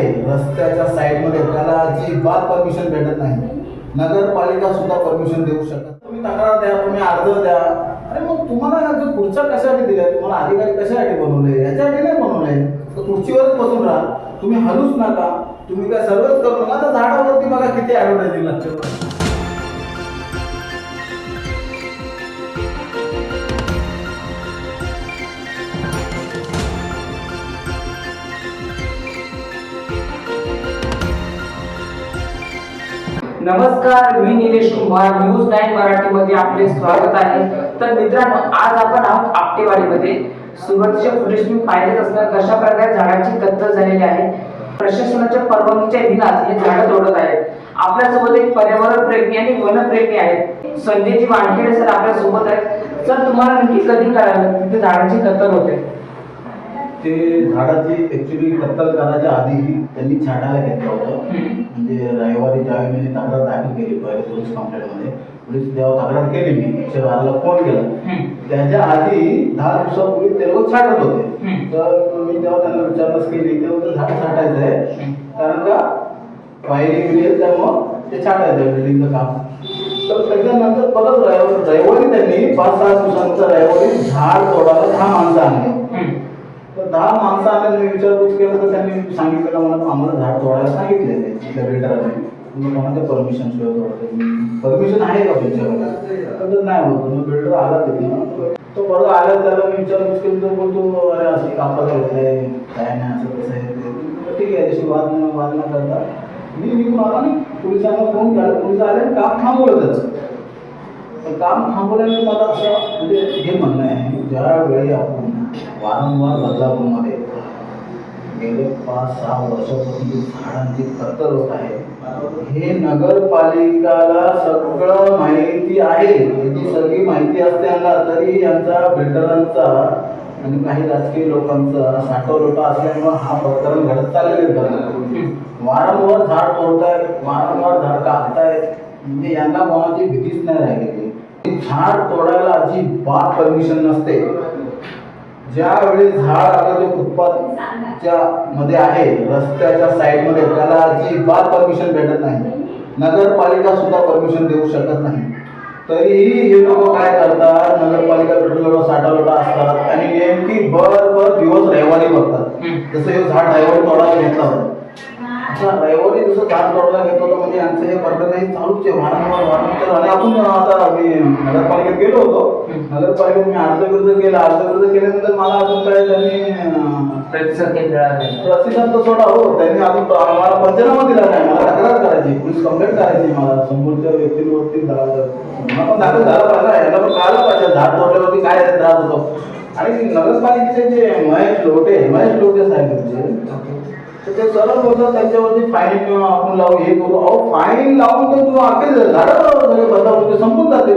आहे. रस्त्याच्या साईडमध्ये त्याला अजिबात परमिशन भेटत नाही. नगरपालिका सुद्धा परमिशन देऊ शकत तुम्ही तक्रार द्या तुम्ही अर्ज द्या. अरे मग तुम्हाला जो पुढच्या कशासाठी दिलाय? तुम्हाला अधिकारी कशासाठी बनवले? याच्यासाठी नाही बनवले. तर खुर्चीवरच बसून राहा. तुम्ही हलूच नका. तुम्ही काय सर्वच करू नका तर झाडावरती मला किती ऍडव्हर्टायझिंग लागते. नमस्कार मी निलेश कुमार न्यूज नाईन मराठीमध्ये आपले स्वागत आहे. तर मित्रांनो आज आपण आहोत आपटेवाडीमध्ये. सुरुवातीच्या फुटेज तुम्ही पाहिलेच असणार. कशा प्रकारे झाडांची कत्तल झालेली आहे प्रशासनाच्या परवानगीच्या दिनात हे झाडं तोडत आहेत. आपल्यासोबत एक पर्यावरण प्रेमी आणि वनप्रेमी आहेत. संजयजी वानखेडे सर आपल्यासोबत आहेत. सर तुम्हाला नक्की कधी कळालं तिथे झाडांची कत्तल होते? ते झाडाची ऍक्च्युली कत्तल करायच्या आधी त्यांनी छाटायला घेतलं होतं. म्हणजे रविवारी ज्यावेळी मी तक्रार दाखल केली पहिले पोलीस कंप्लेंटमध्ये पोलीस जेव्हा तक्रार केली मी एकशे बाराला फोन केला त्याच्या आधी दहा दिवसापूर्वी ते लोक छाटत होते. तर मी जेव्हा त्यांना विचारणास केली तेव्हा ते झाड छाटायचं आहे. कारण का? पायरी गेली त्यामुळं ते छाटायचं आहे बिल्डिंगचं काम. तर त्याच्यानंतर परत रविवारी रविवारी त्यांनी पाच सहा दिवसानंतर रविवारी झाड तोडायला दहा माणसं आणली. तर दहा माणसं आल्या मी विचारपूस केलं तर त्यांनी सांगितलं मला आम्हाला झाड तोडायला सांगितले त्या बिल्डराने तुम्ही कोणाच्या परमिशन शिवाय तोडते परमिशन आहे का तुमच्याकडे तर नाही होत. मग बिल्डर आला तिथे तो परत आला त्याला मी विचारपूस केली तर बोलतो अरे असं कापायला आहे काय नाही असं कसं आहे. ते ठीक आहे त्याशी वाद न वाद न करता. मी निघून आला आणि पोलिसांना फोन केला. पोलीस आले काम थांबवलं त्याचं. काम थांबवल्याने मला असं म्हणजे हे म्हणणं आहे ज्या वेळी आपण वारंवार बदलापूरमध्ये. गेले पाच सहा वर्षापासून झाडांची कत्तल होत आहे हे नगरपालिकाला सगळं माहिती आहे. म्हणजे याची सगळी माहिती असताना तरी यांचा बिल्डरांचा आणि काही राजकीय लोकांचा साठवलोटा असल्यामुळं हा प्रकरण घडत चाललेले वारंवार झाड तोडतायत वारंवार झाड कापतायत. म्हणजे यांना कोणाची भीतीच नाही राहिलेली. झाड तोडायला अजिबात परमिशन नसते. ज्यावेळी झाड आपलं जे फुटपाथच्या मध्ये आहे रस्त्याच्या साईडमध्ये त्याला अजिबात परमिशन भेटत नाही. नगरपालिका सुद्धा परमिशन देऊ शकत नाही. तरीही हे लोक काय करतात? नगरपालिका पेट्रोल साठा लोटा असतात आणि नेमकी भर भर दिवस रविवारी बघतात. जसं हे झाड रविवारी तोडायला घेतला होता. आता रविवारी जसं झाड तोडायला घेत होतं म्हणजे यांचं हे प्रकरण चालूच आहे वारंवार वारंवार आणि आपण आता मी नगरपालिकेत गेलो होतो. नगरपालिकेत मी अर्ज विरुद्ध केला अर्ज विरुद्ध केल्यानंतर मला अजून काय त्यांनी प्रतिसाद प्रतिसाद तर सोडा हो त्यांनी अजून आम्हाला पंचनामा दिला नाही मला तक्रार करायची पोलीस कंप्लेंट करायची मला समोरच्या व्यक्तींवरती पण दाखल झाला पाहिजे याला पण कळायला पाहिजे झाड तोडल्यावरती काय त्रास होतो आणि नगरपालिकेचे जे महेश लोटे महेश लोटे साहेब तुमचे तर ते सरळ बोलतात त्यांच्यावरती फाईन आपण लावू हे करू. अहो फाईन लावून तर तुम्ही अखेर झाडं सगळे बदलावून ते संपून जाते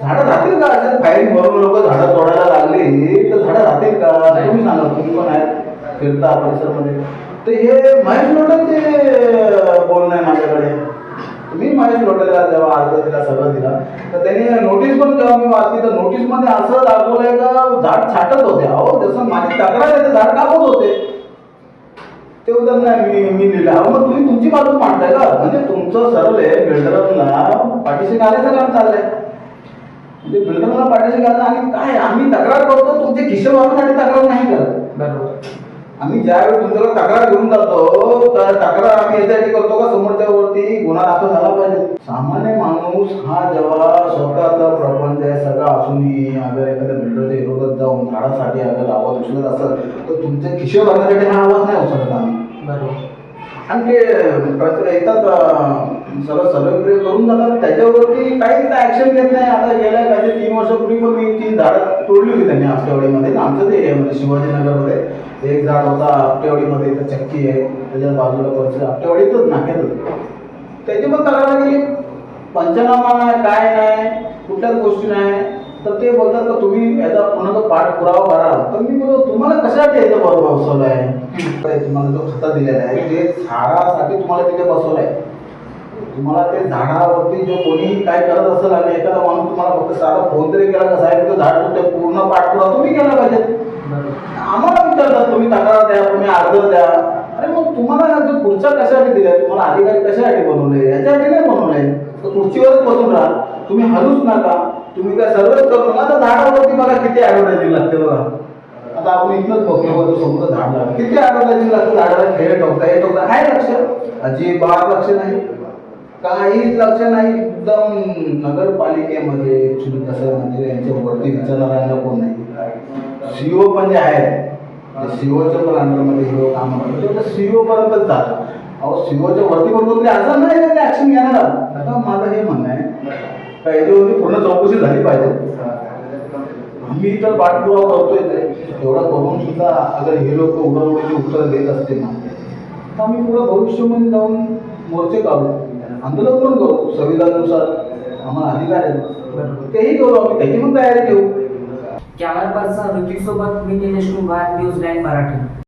झाडं राहतील का? अशा फाईन भरून लोक झाडं तोडायला लागली. तर झाडं राहतील का? तुम्ही सांगा तुम्ही पण आहेत. फिरता परिसरमध्ये. तर हे महेश लोटांचे बोलणं आहे माझ्याकडे. तुम्ही महेश लोटेला जेव्हा अर्ज दिला सगळं दिला तर त्यांनी नोटीस पण जेव्हा मी वाचली तर नोटीसमध्ये असं दाखवलंय का? झाड छाटत होते. अहो जसं माझी तक्रार आहे ते झाड कापत होते. ते नाही मी मी लिहिलं. अहो मग तुम्ही तुमची बाजू मांडताय का? म्हणजे तुमचं सरळ आहे बिल्डरला पाठीशी घालायचं काम चाललंय. म्हणजे बिल्डरला पाठीशी घालायचं आणि काय आम्ही तक्रार करतो तुमचे खिशे मारण्यासाठी तक्रार नाही करत. बरोबर. आम्ही ज्यावेळी तुमच्याकडे तक्रार घेऊन जातो तर तक्रार आम्ही याच्यासाठी करतो का? समोरच्या वरती गुन्हा दाखल झाला पाहिजे. सामान्य माणूस हा जेव्हा स्वतःचा प्रपंच आहे सगळा असूनही अगर एखाद्या बिल्डरच्या विरोधात जाऊन झाडासाठी अगर आवाज उचलत असेल तर तुमच्या खिशे भरण्यासाठी हा आवाज नाही उचलत आम्ही. बरोबर आणि ते प्रत्येक येतात अं, सगळं सर्वे करून जातात. त्याच्यावरती काहीच ऍक्शन घेत नाही. आता गेल्या काही तीन वर्षापूर्वी पण मी ती झाडं तोडली होती त्यांनी आपटेवाडीमध्ये आमच्याच एरियामध्ये म्हणजे शिवाजीनगरमध्ये एक झाड होता आपटेवाडीमध्ये इथं चक्की आहे. त्याच्या बाजूला परत आपटेवाडीतच नाक्यातच त्याची पण तक्रार गेली पंचनामा नाही काय नाही कुठल्याच गोष्टी नाही. तर ते बोलतात का तुम्ही याचा पुन्हा तो पाठपुरावा करा तर मी बोलतो तुम्हाला कशासाठी याचं बरोबर बसवलं आहे तर तुम्हाला जो खता दिलेला आहे ते झाडासाठी तुम्हाला तिथे बसवलं आहे तुम्हाला ते झाडावरती जो कोणी काय करत असेल आणि एखादा माणूस तुम्हाला फक्त साधा फोन तरी केला का साहेब तो झाड तुमच्या पूर्ण पाठपुरावा तुम्ही केला पाहिजे. आम्हाला विचारतात तुम्ही तक्रार द्या तुम्ही अर्ज द्या. अरे मग तुम्हाला कशासाठी दिले तुम्हाला अधिकारी कशासाठी बनवले याच्यासाठी नाही बनवले तर खुर्चीवरच बसून राहा. तुम्ही हलूच नका. तुम्ही काय सर्वच करू नका आता झाडावरती बघा किती ऍडव्हर्टायझिंग लागते बघा. आता आपण इथलंच बघतो बघतो समोर झाड लागलं. किती ऍडव्हर्टायझिंग लागतं झाडाला खेळ टोकता हे ठोकता आहे लक्ष. अजिबात लक्ष नाही. काहीच लक्ष नाही. एकदम नगरपालिकेमध्ये ऍक्च्युली कसं म्हणजे यांच्या वरती विचारणाऱ्यांना कोण नाही. सीओ पण जे आहे सीओच्या पण अंडरमध्ये हिरो काम करतो सीओ पर्यंत झालं अहो सीओच्या वरती पण कोणतरी असं नाही त्यांनी ऍक्शन घेणार. आता माझं हे म्हणणं आहे का याच्यावरती पूर्ण चौकशी झाली पाहिजे. आम्ही तर पाठपुरावा करतोय ते. एवढं करून सुद्धा अगर हे लोक उडवण्याची उत्तरं देत असतील ना तर आम्ही पुढं भविष्यामध्ये जाऊन मोर्चे काढू. आंदोलन पण करू संविधानानुसार. आम्हाला अधिकार आहे. तेही करू आम्ही त्याची पण तयारी ठेवू. कॅमेरा पर्सन ऋतिक सोबत मी दिनेश कुंभार न्यूज लाईन मराठी